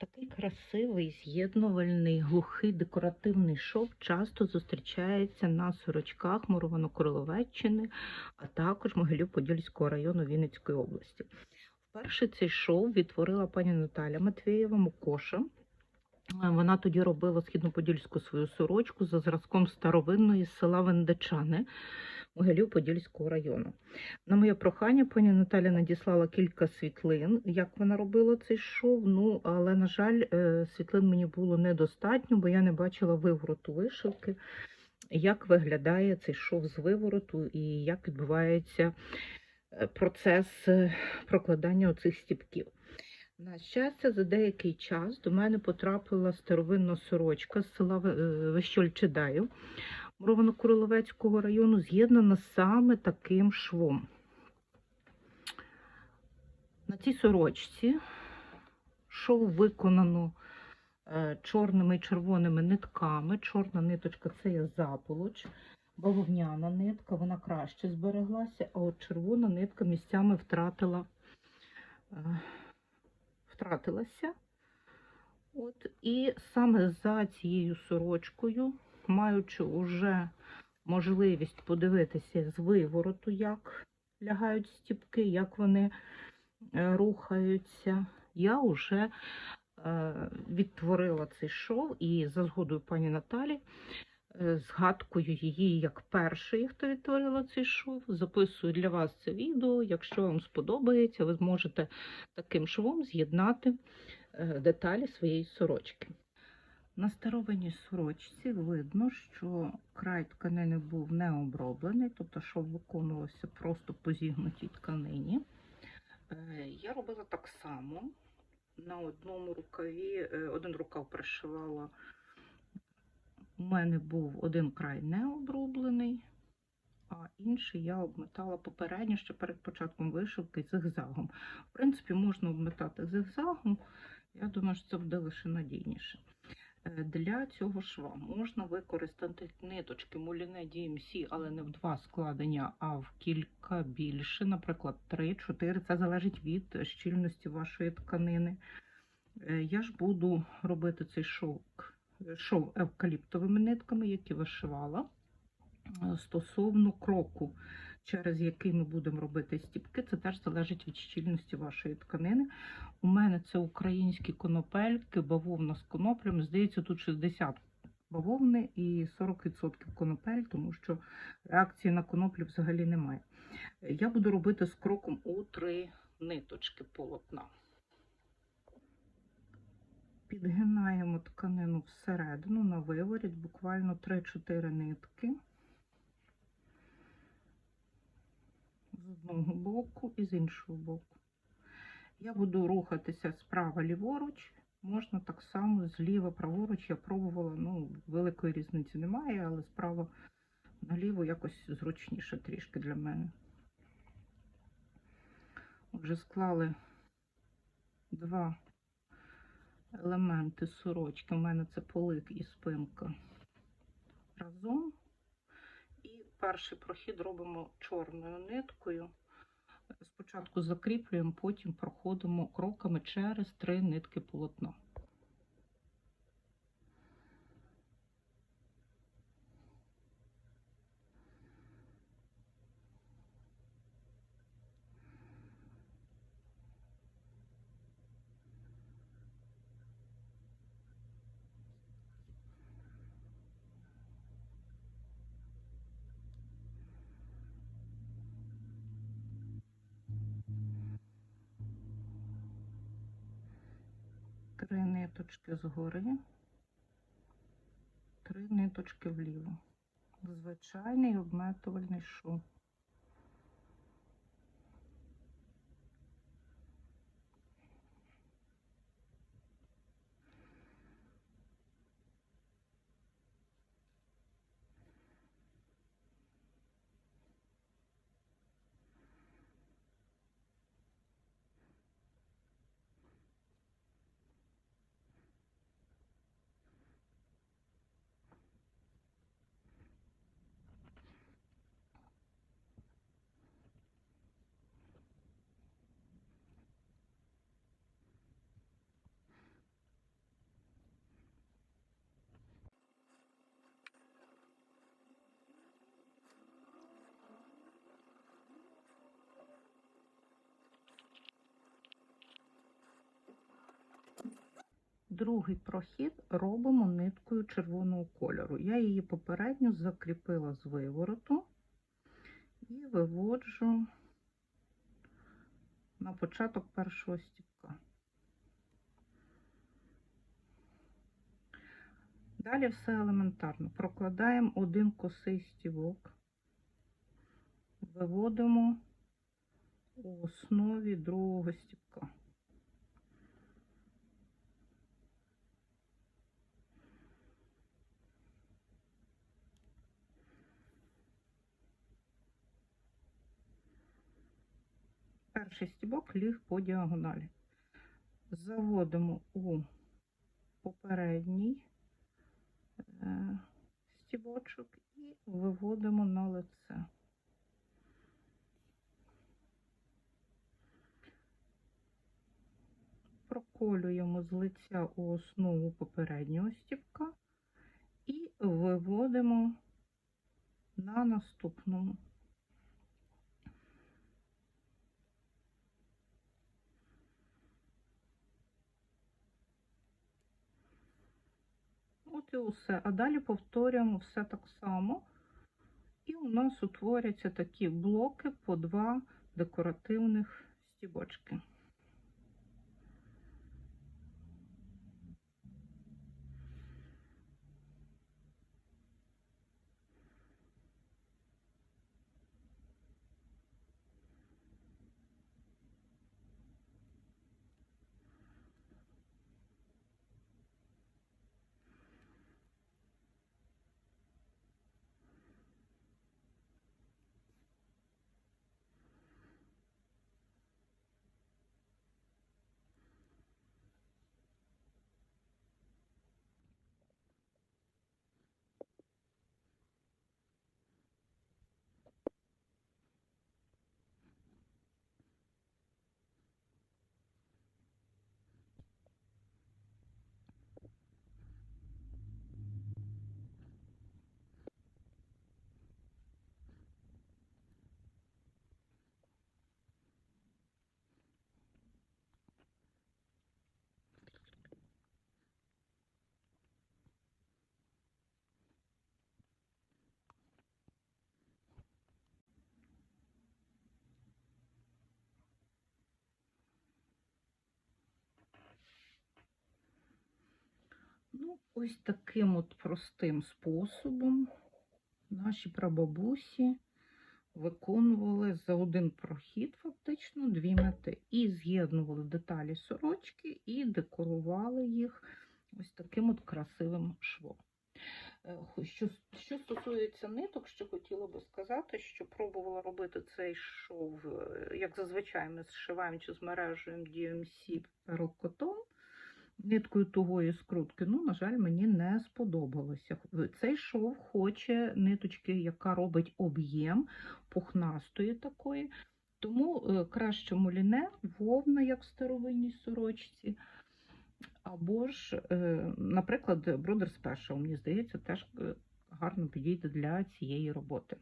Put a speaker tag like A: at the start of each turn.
A: Такий красивий, з'єднувальний, глухий декоративний шов часто зустрічається на сорочках Муровано-Криловеччини, а також Могилів-Подільського району Вінницької області. Вперше цей шов відтворила пані Наталя Матвієва Мукоша. Е, Вона тоді робила східно-подільську свою сорочку за зразком старовинної з села Вендечани Могилів-Подільського району. На моє прохання пані Наталя надіслала кілька світлин, як вона робила цей шов. Ну, але, на жаль, е, світлин мені було недостатньо, бо я не бачила вивороту вишивки, як виглядає цей шов з вивороту і як відбувається е, процес прокладання оцих стіпків. На щастя, за деякий час до мене потрапила старовинна сорочка з села е, Муровано-Куриловецького району, з'єднана саме таким швом. На цій сорочці шов виконано е, чорними і червоними нитками. Чорна ниточка це є заполоч, бавовняна нитка, вона краще збереглася, а от червона нитка місцями втратила, е, втратилася. От, і саме за цією сорочкою, маючи уже можливість подивитися з вивороту, як лягають стіпки, як вони е, рухаються, я вже е, відтворила цей шов і за згодою пані Наталі, згадкою її як першої, хто відтворила цей шов, записую для вас це відео. Якщо вам сподобається, ви зможете таким швом з'єднати е, деталі своєї сорочки. На старовинній сорочці видно, що край тканини був не оброблений, тобто шов виконувався просто по зігнутій тканині. Е, Я робила так само. На одному рукаві, е, один рукав пришивала. У мене був один край не оброблений, а інший я обметала попередньо ще перед початком вишивки зигзагом. В принципі, можна обметати зигзагом. Я думаю, що це буде лише надійніше. Е, Для цього шва можна використати ниточки муліне DMC, але не в два складення, а в кілька більше, наприклад, 3-4. Це залежить від щільності вашої тканини. Е, Я ж буду робити цей шов, шов евкаліптовими нитками, які вишивала. Е, Стосовно кроку, через який ми будемо робити стіпки, це теж залежить від щільності вашої тканини. У мене це українські конопельки, бавовна з коноплем. Здається, тут 60 бавовни і 40% конопель, тому що реакції на коноплі взагалі немає. Я буду робити з кроком у три ниточки полотна. Підгинаємо тканину всередину на виворіт, буквально 3-4 нитки. З одного боку і з іншого боку. Я буду рухатися справа ліворуч, можна так само зліва праворуч. Я пробувала, ну, великої різниці немає, але справа наліво якось зручніше трішки для мене. Вже склали два елементи сорочки. У мене це полик і спинка разом. І перший прохід робимо чорною ниткою. Спочатку закріплюємо, потім проходимо кроками через три нитки полотна. Три ниточки згори, три ниточки вліво. Звичайний обметувальний шов. Другий прохід робимо ниткою червоного кольору. Я її попередньо закріпила з вивороту і виводжу на початок першого стіпка. Далі все елементарно. Прокладаємо один косий стівок, виводимо у основі другого стіпка. Перший стібок ліг по діагоналі. Заводимо у попередній е, стібочок і виводимо на лице. Проколюємо з лиця у основу попереднього стібка і виводимо на наступному. От усе. А далі повторюємо все так само. І у нас утворяться такі блоки по два декоративних стібочки. Ну, ось таким от простим способом наші прабабусі виконували за один прохід, фактично, дві мети. І з'єднували деталі сорочки і декорували їх ось таким от красивим швом. Е, Що, що стосується ниток, що хотіла би сказати, що пробувала робити цей шов, е, як зазвичай ми зшиваємо чи змережуємо DMC Cotton ниткою тугої скрутки. Ну, на жаль, мені не сподобалося. Цей шов хоче ниточки, яка робить об'єм пухнастої такої. Тому е, краще муліне, вовна, як в старовинній сорочці. Або ж, е, наприклад, Brother Special, мені здається, теж е, гарно підійде для цієї роботи.